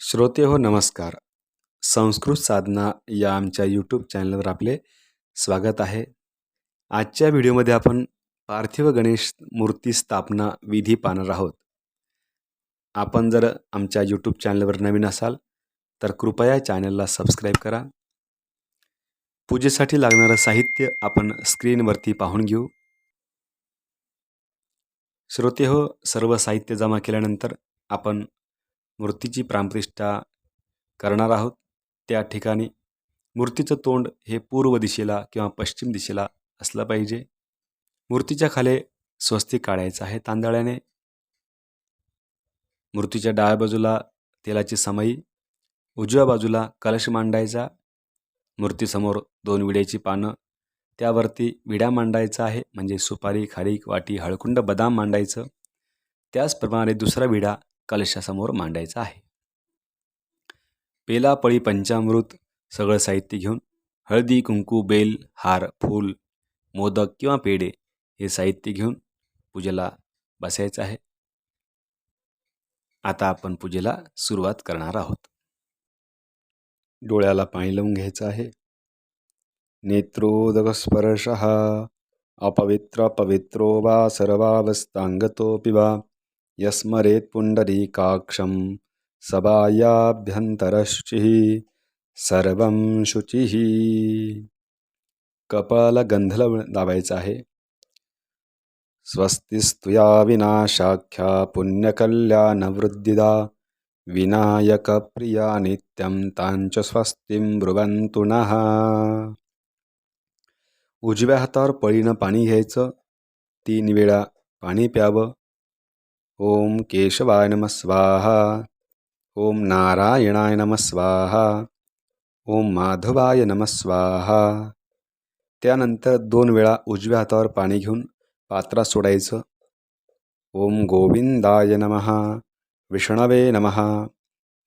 श्रोते हो नमस्कार. संस्कृत साधना या आमच्या यूट्यूब चॅनलवर आपले स्वागत आहे. आजच्या व्हिडिओमध्ये आपण पार्थिव गणेश मूर्ती स्थापना विधी पाहणार आहोत. आपण जर आमच्या यूट्यूब चॅनलवर नवीन असाल तर कृपया चॅनलला सबस्क्राईब करा. पूजेसाठी लागणारं साहित्य आपण स्क्रीनवरती पाहून घेऊ. श्रोते हो सर्व साहित्य जमा केल्यानंतर आपण मूर्तीची प्राणप्रतिष्ठा करणार आहोत. त्या ठिकाणी मूर्तीचं तोंड हे पूर्व दिशेला किंवा पश्चिम दिशेला असलं पाहिजे. मूर्तीच्या खाली स्वस्तिक काढायचं आहे तांदळाने. मूर्तीच्या डाव्या बाजूला तेलाची समई उजव्या बाजूला कलश मांडायचा. मूर्तीसमोर दोन विड्याची पानं त्यावरती विड्या मांडायचा आहे म्हणजे सुपारी खारीक वाटी हळकुंड बदाम मांडायचं. त्याचप्रमाणे दुसरा विडा कलशासमोर मांडायचा आहे. पेला पळी पंचामृत सगळं साहित्य घेऊन हळदी कुंकू बेल हार फूल मोदक किंवा पेढे हे साहित्य घेऊन पूजेला बसायचं आहे. आता आपण पूजेला सुरुवात करणार आहोत. डोळ्याला पाणी लावून घ्यायचं आहे. नेत्रोदकस्पर्श अपवित्र पवित्रो वा सर्वावस्थांगतोपि वा यस्मरेत् पुण्डरीकाक्षं सबायाभ्यन्तरशुचिः सर्वं शुचिः। कपाळाला गंध लाव आहे। स्वस्तिस्तुया विनाशाख्या पुण्यकल्याणवृद्धिदा विनायकप्रिया नित्यं तांच स्वस्तिं ब्रुवन्तु नः। उजव्या हातावर पळीनं पाणी घ्यायचं तीन वेळा पाणी प्यावं ओम केशवाय नम स्वाहा. ओम नारायणाय नम स्वाहा. ओम माधवाय नम स्वाहा. त्यानंतर दोन वेळा उजव्या हातावर पाणी घेऊन पात्रात सोडायचं. ओम गोविंदाय नम. विष्णवे नम.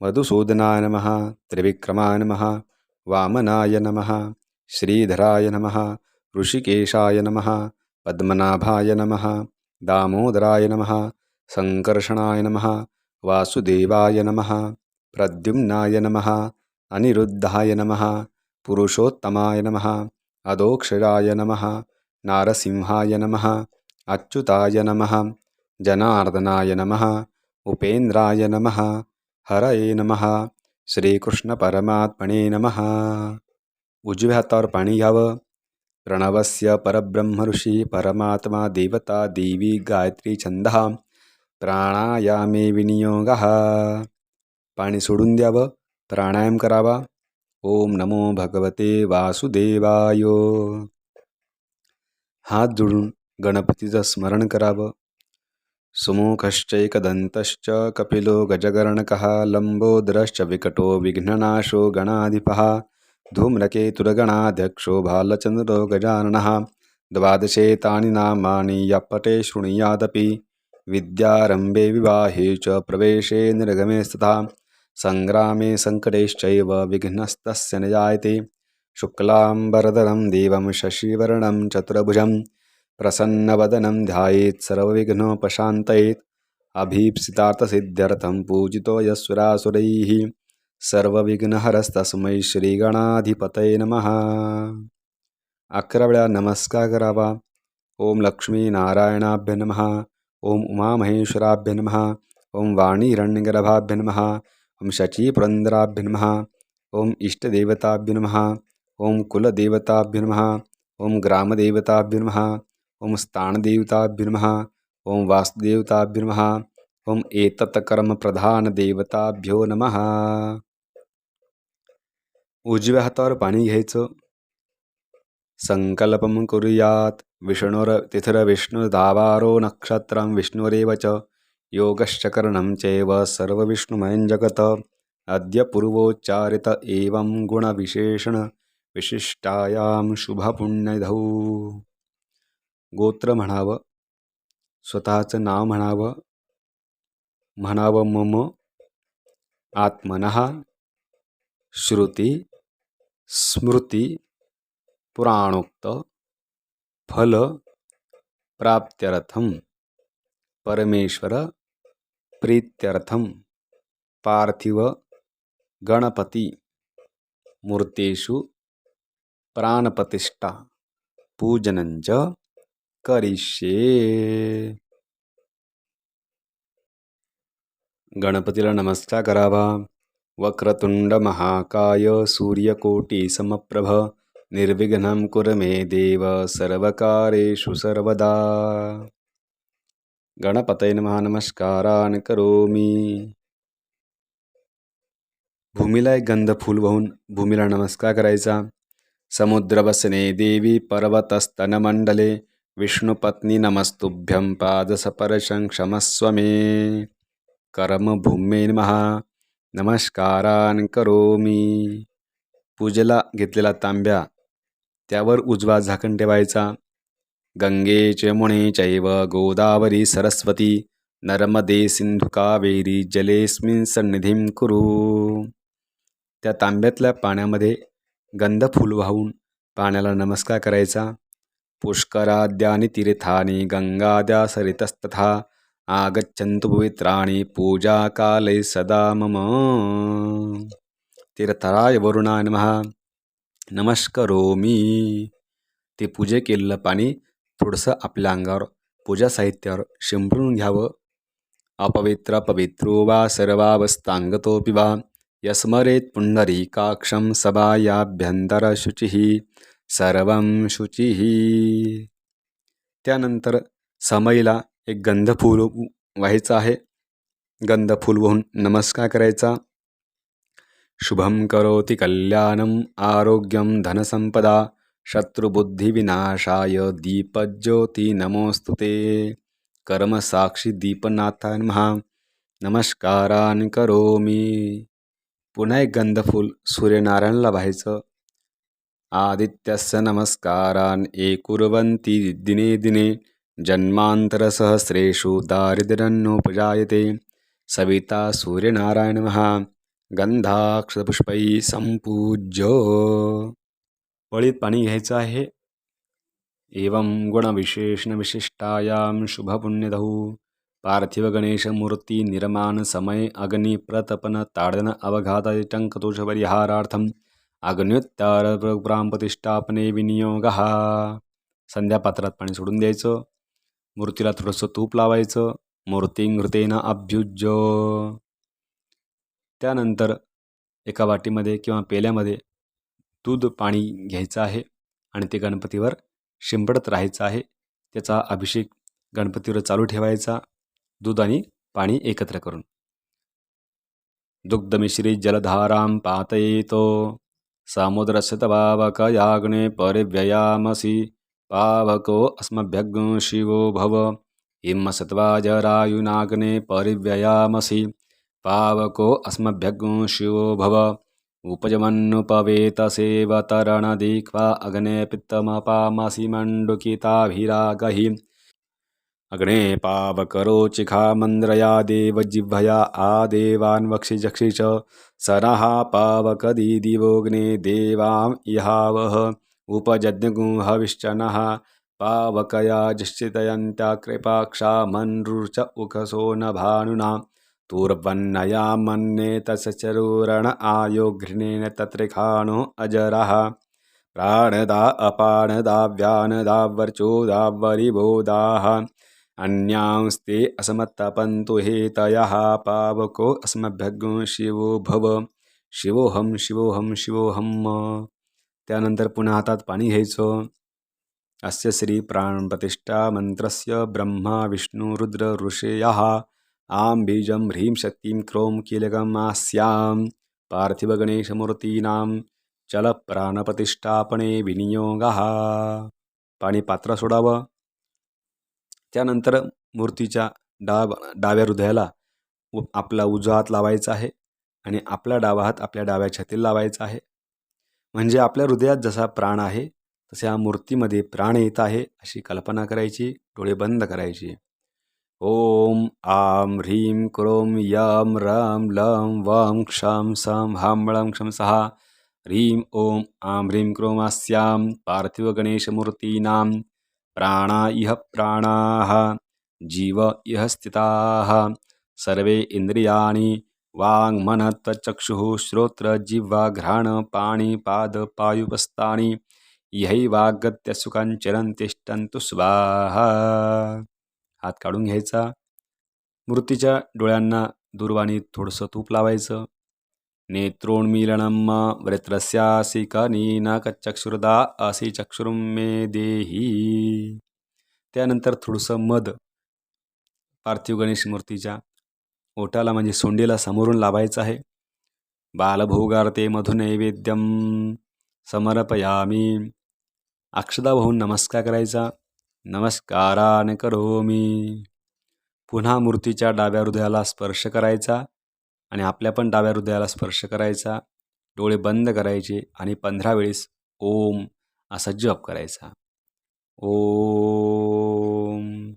मधुसूदनाय नम. त्रिविक्रमाय नम. वामनाय नम. श्रीधराय नम. ऋषिकेशाय नम. पद्मनाभाय नम. दामोदराय नमः. संकर्षणाय नमः वासुदेवाय नमः प्रद्युम्नाय नमः अनिरुद्धाय नमः पुरुषोत्तमाय नमः अदोक्षराय नमः नारसिंहाय नमः अच्युताय नमः जनार्दनाय नमः उपेन्द्राय नमः हरये नमः श्रीकृष्णपरमात्मने नमः। उजव्या हातावर पाणी घ्यावं प्रणवस्य परब्रह्म ऋषी परमात्मा देवता देवी गायत्री छंदः प्राणायामे विनियोग। पाणी सोडून द्यावं प्राणायाम करावा। ओम नमो भगवते वासुदेवाय। हात जोडून गणपतीचं स्मरण करावं। सुमुखश्चैकदन्तश्च कपिलो गजगरणकः लम्बोदरश्च विकटो विघ्ननाशो गणाधिपः। धूम्रकेतुरगणाध्यक्षो भालचन्द्रो गजाननः। द्वादशेतानि नामानि यपटे शृणुयादपि। विद्यारम्भे विवाहे च प्रवेशे निर्गमे स्तथा। सङ्ग्रामे सङ्कटेश्चैव विघ्नस्तस्य न जायते शुक्लाम्बरधरं देवं शशिवर्णं चतुर्भुजं प्रसन्नवदनं ध्यायेत् सर्वविघ्नोपशान्तयेत्। अभीप्सितार्थसिद्ध्यर्थं पूजितो यस्वरासुरैः। सर्वविघ्नहरस्तस्मै श्रीगणाधिपतये नमः। अकरा वेळा नमस्कार ओम लक्ष्मीनारायणाभ्य नमः ओम उमामहेश्वराभ्य नम। ओम वाणीरण्यगर्भाभ्य नम। ओम शचीपुरंदराभ्य नम। ओम इष्टदेवताभ्य नम। ओम कुलदेवताभ्य नम। ओम ग्रामदेवताभ्य नम। ओम स्थानदेवताभ्य नमः। ओम वास्तुदेवताभ्य नम। ओम एतत्कर्मप्रधानदेवताभ्यो नम। उजव्या हातावर पाणी घ्यायचं. संकल्पं करूयात. विष्णुर्तिथिर्विष्णुर्दावारो नक्षत्रं विष्णुरेव च। योगश्चकरणं चैव सर्वविष्णुमयञ्जगत अद्य पूर्वोच्चारित एवं गुणविशेषण विशिष्टायां शुभपुण्यधौ। गोत्र म्हणावं। स्वतःचं नाव म्हणावं। म्हणावं मम। आत्मनः। श्रुती। स्मृती। पुराणोक्त। फल प्राप्त्यर्थम। परमेश्वर प्रीत्यर्थम। पार्थिव गणपती। मूर्तेषु प्राणप्रतिष्ठा। पूजनंच करिष्ये। गणपतीला नमस्कार करावा वक्रतुंड महाकाय सूर्यकोटी समप्रभ निर्विघ्नं कुर मे देव सर्वकारेषु सर्वदा। गणपतये नमः नमस्कारान् करोमी। भूमीला एक गंध फूल वाहून भूमीला नमस्कार करायचा। समुद्रवसने देवी पर्वतस्तनमंडले विष्णुपत्नी नमस्तुभ्यं पादसपरशं क्षमस्व मे कर्मभूमे महा नमस्कारान् करोमी। पूजेला घेतलेला तांब्या त्यावर उजवा झाकण ठेवायचा. गंगे मुणे चैव गोदावरी सरस्वती नर्मदे सिंधू कावेरी जलेस्मिन सन्निधीं कुरु. त्या तांब्यातल्या पाण्यामध्ये गंधफूल वाहून पाण्याला नमस्कार करायचा. पुष्कराद्यानी तीर्थानी गंगाद्या सरितस्तथा आगच्छन्तु पवित्राणि पूजाकाले सदा मम. तीर्थराय वरुणा नमः. नमस्करोमी ते पूजे केलेलं पाणी थोडंसं आपल्या अंगावर पूजा साहित्यावर शिंपडून घ्यावं. अपवित्र पवित्रो वा सर्वावस्थांगतोपि वा. यस्मरेत पुंडरीकाक्षं सभायाभ्यंतरशुचिः सर्वं शुचिः. त्यानंतर समईला एक गंधफूल व्हायचं आहे. गंधफूल वाहून नमस्कार करायचा. शुभम करोति कल्याणम आरोग्यम धनसंपदा शत्रुबुद्धिविनाशाय दीपज्योती नमोस्तुते कर्मसाक्षी दीपनाथाय महा नमस्कारान करोमी। पुन्हा एक गंधफूल सूर्यनारायणला व्हायचं आदित्यस्य नमस्कारान् एकुर्वन्ति दिने दिने। जन्मान्तरसहस्रेषु दारिद्र्यन्नोपजायते सविता सूर्यनारायणमः गंधाक्षपुष्पै संपूज्य। वळीत पाणी घ्यायचं आहे। एवं गुणविशेषणविशिष्टायां शुभपुण्यदौ पार्थिव गणेश मूर्ती निर्माण समय अग्नि प्रतपन ताडन अवघात टंकतोष परिहारार्थम अग्न्योत्तार प्रतिष्ठापने विनियोग। हा संध्यापात्रात पाणी सोडून द्यायचं। मूर्तीला थोडंसं तूप लावायचं। मूर्ती घृतेनं अभ्युज्य। त्यानंतर एका वाटीमध्ये किंवा पेल्यामध्ये दूध पाणी घ्यायचं आहे आणि ते गणपतीवर शिंपडत राहायचं आहे. त्याचा अभिषेक गणपतीवर चालू ठेवायचा. दूध आणि पाणी एकत्र करून. दुग्धमिश्री जलधारां पातयेतो. याग्ने परिव्ययामसि पावको अस्मभ्यग् शिवो भव. हिमसत्वाजरायुनाग्ने परिव्ययामसि पावको अस्मभ्यग् शिवो भव। उपजमन्नुपवेतसेवतरणदीक्वा अग्ने पित्तमपामसि मण्डुकिताभिरागहि। अग्ने पावकरोचिखा मन्द्रया देवजिह्वया देवान् वक्षिजक्षि च। सरहा पावकदी दिवोऽग्ने देवाम् इहावः। उपजज्ञगुहविश्चनः पावकया जिश्चितयन्त्या कृपाक्षा मन्रुच उखसो न भानुना तूर्वन्नया मन्ये तस्य चरूरण आयो तत्रिखाणो अजरः। प्राणदा अपाणदा व्यानदावर्चोदावरिबोधाः अन्यांस्ते असमत्तपन्तु हेतयः पावको अस्मभ्यग् शिवो भव। शिवोहम शिवोहम शिवोहम त्यानंतर पुन्हा हातात पाणी घ्यायचं। अस्य श्री प्राणप्रतिष्ठा मंत्रस्य ब्रह्मा विष्णू रुद्र ऋषयः। आं बीजं ह्रीं शक्तिं क्रों कीलकमास्यां पार्थिवगणेशमूर्तीनां चलप्राणप्रतिष्ठापणे विनियोगः। पाणी पात्र सोडावं त्यानंतर मूर्तीच्या डाव डाव्या हृदयाला उ आपला उजवा हात लावायचा आहे आणि आपला डावा हात आपल्या डाव्या छातीला लावायचा आहे. म्हणजे आपल्या हृदयात जसा प्राण आहे तसे या मूर्तीमध्ये प्राण येत आहे अशी कल्पना करायची डोळे बंद करायची. ॐ आं ह्रीं क्रों यं रं लं वं शं शं क्षं सः। ह्रीं ॐ आं ह्रीं क्रोमास्यां पार्थिवगणेशमूर्तीनां प्राणा इह प्राणाः जीव इह स्थिताः। सर्वे इन्द्रियाणि वाङ्मनत्वच्चक्षुः श्रोत्रजिह्वाघ्राणपाणिपादपायुपस्तानि इहैवागत्य सुखञ्चरन्तिष्ठन्तु स्वाहा। हात काढून घ्यायचा. मूर्तीच्या डोळ्यांना दूरवाणीत थोडंसं तूप लावायचं. नेत्रोन्मीलनम व्रत्रस्यासी कनीना कच्चक्षुरदा असी चक्षुरुं मे देही त्यानंतर थोडंसं मध. पार्थिव गणेश मूर्तीच्या ओटाला म्हणजे सोंडेला समोरून लावायचं आहे. बालभोगार्ते मधुनैवेद्यम समर्पयामी. अक्षदा भाऊन नमस्कार करायचा. नमस्कारान करोमी. पुन्हा मूर्तीच्या डाव्या हृदयाला स्पर्श करायचा आणि आपल्या पण डाव्या हृदयाला स्पर्श करायचा. डोळे बंद करायचे आणि पंधरा वेळेस ओम असा जप करायचा. ओम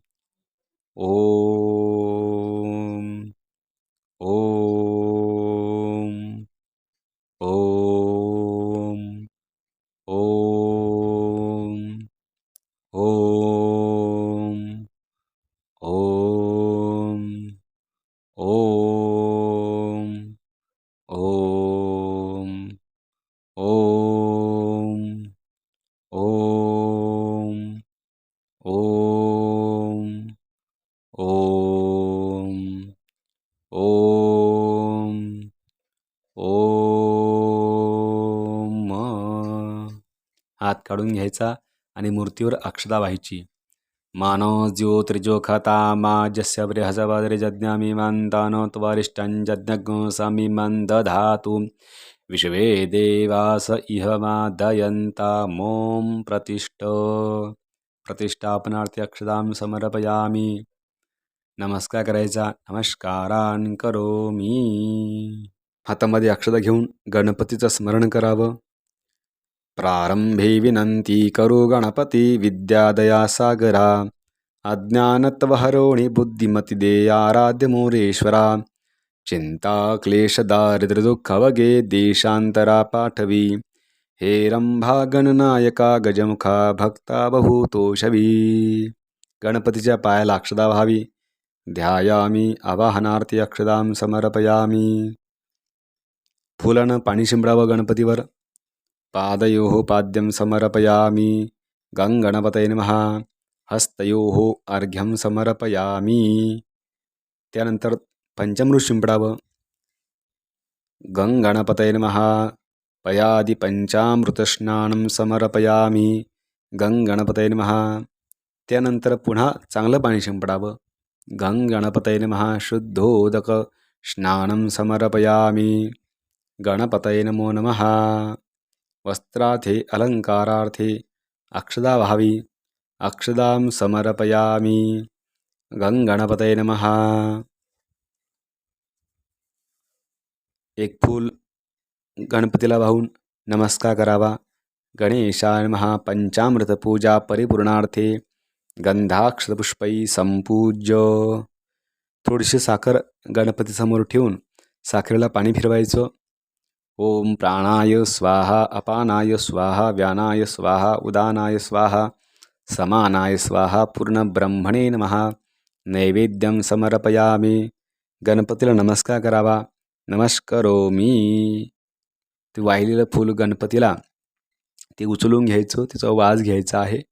ओम ओम ओम. काढून घ्यायचा आणि मूर्तीवर अक्षदा व्हायची. मानो ज्योतिर्जोखता मा जस्य बृहस्पतिर्जज्ञामि मन्तान त्वरिष्ठं जज्ञगोसामिमं दधातु विश्वे देवास इह दयंता मों प्रतिष्ठ। प्रतिष्ठापनार्थी अक्षदां समर्पयामी। नमस्कार करायचा नमस्कारान करोमी। हातामध्ये अक्षदा घेऊन गणपतीचं स्मरण करावं। प्रारंभे विनंती करू गणपती विद्यादया सागरा अज्ञानत्वहरोणि बुद्धिमती आराध्य मोरेश्वरा। चिंता क्लेश दारिद्र्यदुःखवगे देशांतरा पाठवी। हे रंभा गणनायका गजमुखा भक्ता बहुतोषवी। गणपतीच्या पायाला अक्षदा व्हावी। ध्यायामी आवाहनार्थी अक्षदां समर्पयामी। फुलानं पाणी शिंपडावं गणपतीवर। पादयो पाद्यं समर्पयामी। गणपतये नमः। हस्तयोः अर्घ्यं समर्पयामी। त्यानंतर पंचमृत शिंपडावं। गणपतये नमः। पयादि पंचामृतस्नानं समर्पयामी। गणपतये नमः। त्यानंतर पुन्हा चांगलं पाणी शिंपडावं। गणपतये नमः। शुद्धोदक स्नानं समर्पयामी। गणपतये नमो नमः। वस्त्रार्थे अलंकारार्थे अक्षदा व्हावी अक्षदां समर्पयामी। गणपतये नमः। एक फूल गणपतीला वाहून नमस्कार करावा। गणेशाय नमः। पंचामृत पूजा परिपूर्णार्थे गंधाक्षपुष्पै संपूज्य। थोडीशी साखर गणपतीसमोर ठेवून साखरेला पाणी फिरवायचं। ओम प्राणाय स्वाहा अपानाय स्वाहा व्यानाय स्वाहा उदानाय स्वाहा समानाय स्वाहा पूर्ण ब्रह्मणे नमः। नैवेद्यं समर्पयामी। गणपतीला नमस्कार करावा। नमस्कारो मी ते वाहिलेलं फूल गणपतीला ते उचलून घ्यायचं तिचा वास घ्यायचा आहे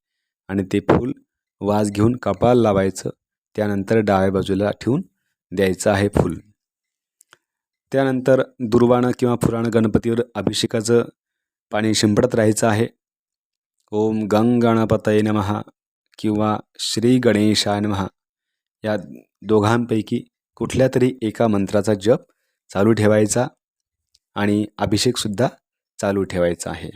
आणि ते फूल वाज घेऊन कपाल लावायचं. त्यानंतर डाव्या बाजूला ठेवून द्यायचं आहे फूल. त्यानंतर दुर्वाणं किंवा फुराणं गणपतीवर अभिषेकाचं पाणी शिंपडत राहायचं आहे. ओम गंग गणपतये नमहा किंवा श्री गणेशाय नमहा या दोघांपैकी कुठल्या तरी एका मंत्राचा जप चालू ठेवायचा आणि अभिषेकसुद्धा चालू ठेवायचा आहे.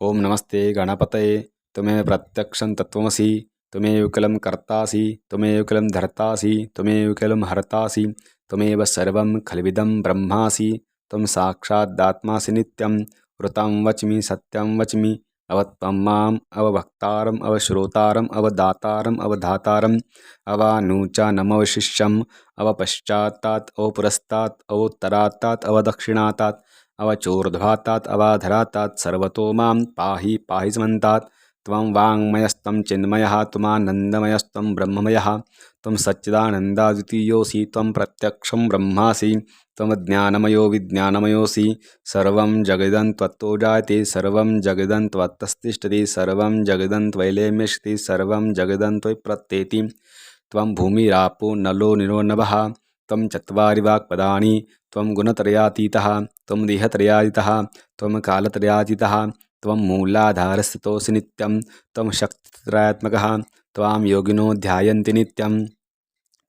ओम नमस्ते गणपतये तुम्ही प्रत्यक्षं तत्वमसी तुम्ही कलम कर्तासी तुम्ही कलम धरतासी तुम्ही कलम हरतासी त्वमेव सर्वं खल्विदं ब्रह्मासि त्वं साक्षादात्मासि नित्यं वृतं वच्मि सत्यं वच्मि अवत्वं माम् अवभक्तारम् अवश्रोतारम् अवदातारम् अवधातारम् अवानूचानमवशिष्यम् अवपश्चात्तात् अवपुरस्तात् अवोत्तरात्तात् अवदक्षिणातात् अवचोर्ध्वातात् अवाधरातात् सर्वतो मां पाहि पाहि स्मन्तात् त्वं वाङ्मयस्तं चिन्मयः त्वमानन्दमयस्त्वं ब्रह्ममयः त्वं सच्चिदानन्दाद्वितीयोऽसि त्वं प्रत्यक्षं ब्रह्मासि त्वमज्ञानमयो विज्ञानमयोऽसि सर्वं जगदं त्वत्तो जायते सर्वं जगदं त्वत्तस्तिष्ठति सर्वं जगदं त्वैलेम्यष्यति सर्वं जगदं त्वयि प्रत्येति त्वं भूमिरापो नलो निरो नभः त्वं चत्वारि वाक्पदानि त्वं गुणत्रयातीतः त्वं देहत्रयातीतः त्वं कालत्रयातीतः त्वं मूलाधारस्थितोऽसि नित्यं त्वं शक्तित्रयात्मकः त्वां योगिनो ध्यायन्ति नित्यं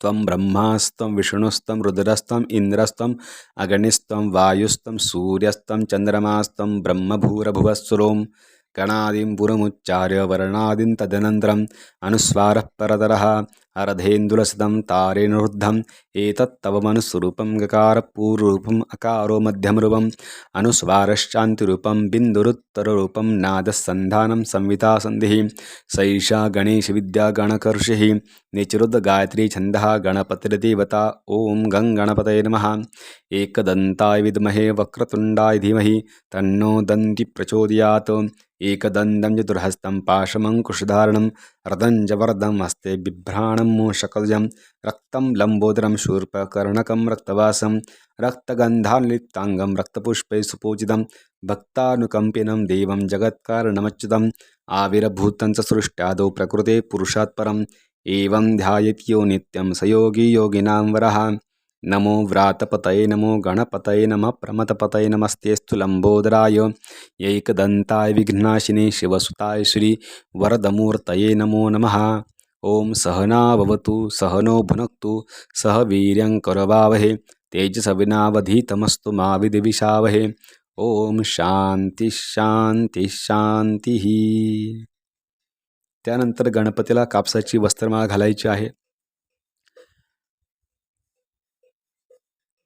त्वं ब्रह्मास्त्वं विष्णुस्त्वं रुद्रस्त्वम् इन्द्रस्त्वम् अग्निस्त्वं वायुस्त्वं सूर्यस्त्वं चन्द्रमास्त्वं ब्रह्मभूरभुवस्सुरों गणादिं पुरमुच्चार्य वर्णादिं तदनन्तरम् अनुस्वारः परतरः अर्धेन्दुलसितं तारेणुरुद्धम् एतत्तव मनुस्वरूपं गकारपूर्वरूपम् अकारो मध्यमरूपम् अनुस्वारश्चान्तिरूपं बिन्दुरुत्तररूपं नादसन्धानं संवितासन्धिः सैषा गणेशविद्या गणकर्षिः निचरुद्गायत्री छन्दः गणपतिर्देवता ॐ गं गणपतये नमः एकदन्ताय विद्महे वक्रतुण्डाय धीमहि तन्नो दन्ति प्रचोदयात् एकदन्तं चतुर्हस्तं पाशमङ्कुशधारणं रदञ्जवर्धम् हस्ते बिभ्राणं मूषकजं रक्तं लम्बोदरं शूर्पकर्णकं रक्तवासं रक्तगन्धान्लिप्ताङ्गं रक्तपुष्पै सुपूजितं भक्तानुकम्पिनं देवं जगत्कारणमच्युतम् आविर्भूतं च सृष्ट्यादौ प्रकृते पुरुषात् परम् एवं ध्यायत्यो नित्यं स योगी योगिनां वरः नमो व्रातपतये नमो गणपतये नमः प्रमथपतये नमस्तेऽस्तु लम्बोदराय यैकदन्ताय विघ्नाशिने शिवसुताय श्रीवरदमूर्तये नमो नमः। ॐ सहना भवतु सहनो भुनक्तु सह वीर्यङ्करवावहे तेजसविनावधीतमस्तु मा विद्विषावहे ओम शांती त्यानंतर गणपतीला कापसाची वस्त्रमाळा घालायची आहे.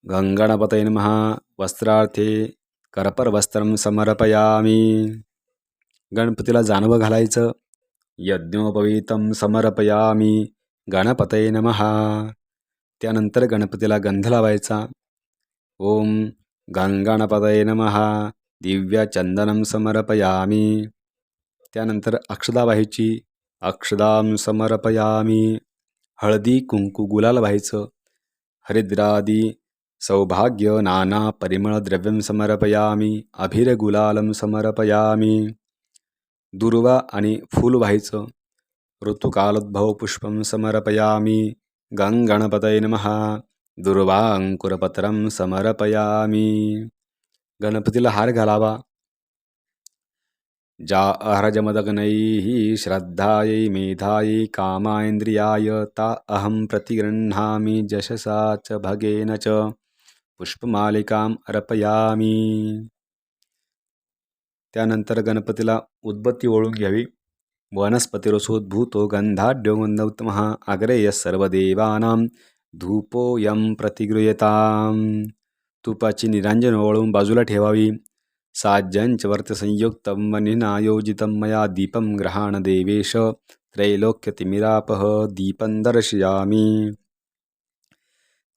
गङ्गणपतये नमः। वस्त्रार्थे करपर वस्त्रं समर्पयामी। गणपतीला जानवं घालायचं। यज्ञोपवीतं समर्पयामी। गणपतये नमः। त्यानंतर गणपतीला गंध लावायचा। ओम गंगणपतये नमः। दिव्यचंदनं समर्पयामी। त्यानंतर अक्षदा व्हायची। अक्षदां समर्पयामी। हळदी कुंकू गुलाल व्हायचं। हरिद्रादी सौभाग्य नाना परिमळद्रव्यं समर्पयामी अभिरगुलालं समर्पयामी। दुर्वा आणि फूल व्हायचं ऋतुकालोद्भव पुष्पं समर्पयामी। गंगणपतये नमः दुर्वाङ्कुरपत्रं समर्पयामी। गणपतीला हार घालावा। जा अहरजमदग्नैः श्रद्धायै मेधायै इंद्रियाय ता अहं प्रतिगृह्णामि जशसा च भगेन च। पुष्पमालिकाम् अर्पयामी. त्यानंतर गणपतीला उद्बत्ती ओळून घ्यावी. वनस्पतिरसोद्भूतो गंधाढ्यो गंधोत्तमः अग्रेयः सर्वदेवानां धूपोयं प्रतिगृह्यतां तुपाची निरांजन ओळून बाजूला ठेवावी. साज्यंच वर्तसंयुक्तं मनिनायोजित मया दीपं ग्रहाण देवेश. त्रैलोक्यतिमिरापह दीपं दर्शयामी.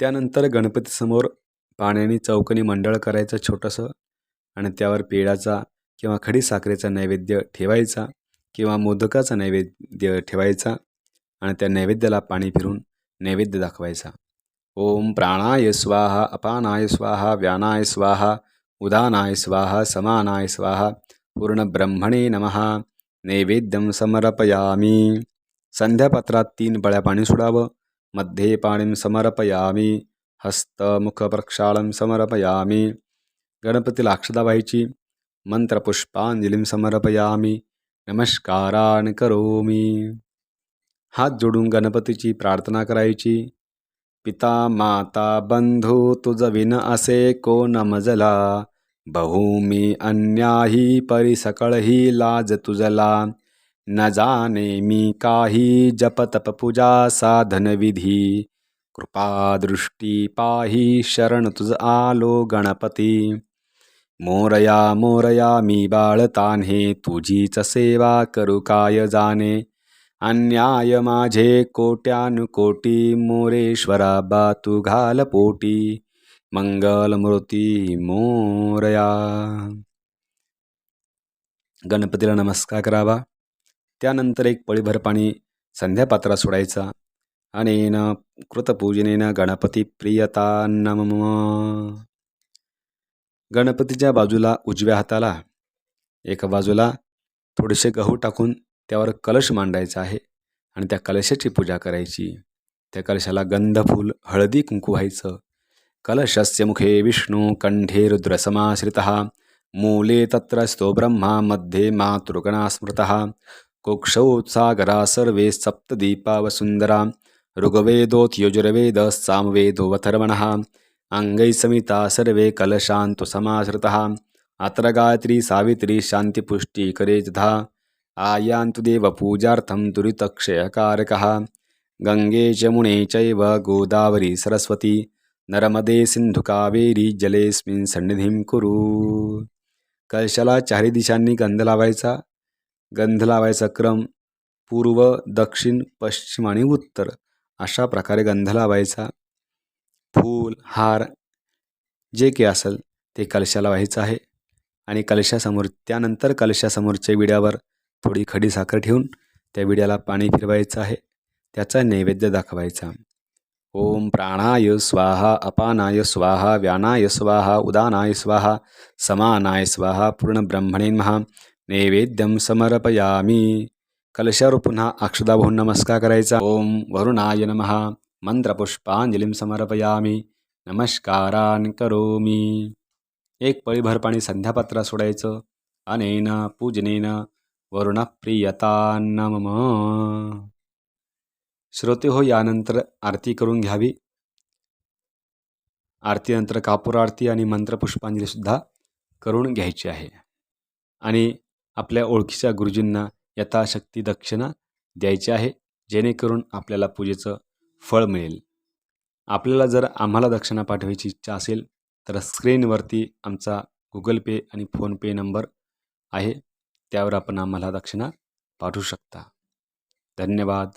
त्यानंतर गणपतीसमोर पाण्याने चौकनी मंडळ करायचं छोटंसं आणि त्यावर पेडाचा किंवा खडीसाखरेचा नैवेद्य ठेवायचा किंवा मोदकाचा नैवेद्य ठेवायचा आणि त्या नैवेद्याला पाणी फिरून नैवेद्य दाखवायचा. ओम प्राणाय स्वाहा अपानाय स्वाहा व्यानाय स्वाहा उदानाय स्वाहा समानाय स्वाहा पूर्णब्रह्मणे नमः. नैवेद्यं समर्पयामी. संध्यापत्रात तीन बळ्या पाणी सोडावं मध्ये पाणीं समर्पयामी. हस्तमुखप्रक्षाळं समर्पयामी। गणपतीला अक्षदा व्हायची मंत्रपुष्पांजलीं समर्पयामी। नमस्कारान करोमी। हात जोडून गणपतीची प्रार्थना करायची। पिता माता बंधू तुझ विन असे कोण मजला? बहुमी अन्याही परिसकळही लाज तुझला। न जाने मी काही जपतप पूजा साधन विधी कृपादृष्टी पाही शरण तुझ आलो गणपती. मोरया मोरया मी बाळतान्हे तुझीच सेवा करू काय जाणे? अन्याय माझे कोट्यानुकोटी मोरेश्वरा बा तू घाल पोटी. मंगलमूर्ती मोरया. गणपतीला नमस्कार करावा. त्यानंतर एक पळीभर पाणी संध्यापात्रात सोडायचा. अनेन कृतपूजनेन गणपतीप्रियतान्नमम गणपतीच्या बाजूला उजव्या हाताला एका बाजूला थोडेसे गहू टाकून त्यावर कलश मांडायचा आहे आणि त्या कलशाची पूजा करायची. त्या कलशाला गंधफूल हळदी कुंकू व्हायचं. कलशस्य मुखे विष्णू कंठे रुद्रसमाश्रितः मूले तत्र स्तो ब्रह्मा मध्ये मातृगणा स्मृतः कोक्षौत्सागरा सर्वे सप्तदीपा वसुंदरा ऋग्वेदोऽथ सामवेदोऽवथर्वणः अङ्गैः समिता सर्वे कलशान्तु समाश्रितः अत्र गायत्री सावित्री शान्तिपुष्टिकरे तथा आयान्तु देवपूजार्थं दुरितक्षयकारकः गङ्गे चमुने चैव गोदावरी सरस्वती नर्मदे सिंधू कावेरी सन्निधिं कुरु। कलशाला गन्धलावायचा दिशांनी गंध लावायचा गंध लावायचा क्रम पूर्व दक्षिण पश्चिम आणि उत्तर। अशा प्रकारे गंध लावायचा. फूल हार जे काही असेल ते कलशाला व्हायचं आहे. आणि कलशासमोर त्यानंतर कलशासमोरच्या विड्यावर थोडी खडी साखर ठेवून त्या विड्याला पाणी फिरवायचं आहे. त्याचा नैवेद्य दाखवायचा. ओम प्राणाय स्वाहा अपानाय स्वाहा व्यानाय स्वाहा उदानाय स्वाहा समानाय स्वाहा पूर्णब्रह्मणे महा नैवेद्यम समर्पयामी. कलशावर पुन्हा अक्षदाभून नमस्कार करायचा। ओम वरुणाय नमः मंत्रपुष्पांजलीं समर्पयामी नमस्कारान करोमी। एक पळीभर पाणी संध्यापत्रा सोडायचं अनेन पूजनेन वरुणप्रियतान्नमम श्रोते हो यानंतर आरती करून घ्यावी। आरतीनंतर कापूर आरती आणि मंत्रपुष्पांजलीसुद्धा करून घ्यायची आहे. आणि आपल्या ओळखीच्या गुरुजींना यथाशक्ती दक्षिणा द्यायची आहे जेणेकरून आपल्याला पूजेचं फळ मिळेल. आपल्याला जर आम्हाला दक्षिणा पाठवायची इच्छा असेल तर स्क्रीनवरती आमचा गुगल पे आणि फोनपे नंबर आहे. त्यावर आपण आम्हाला दक्षिणा पाठवू शकता. धन्यवाद.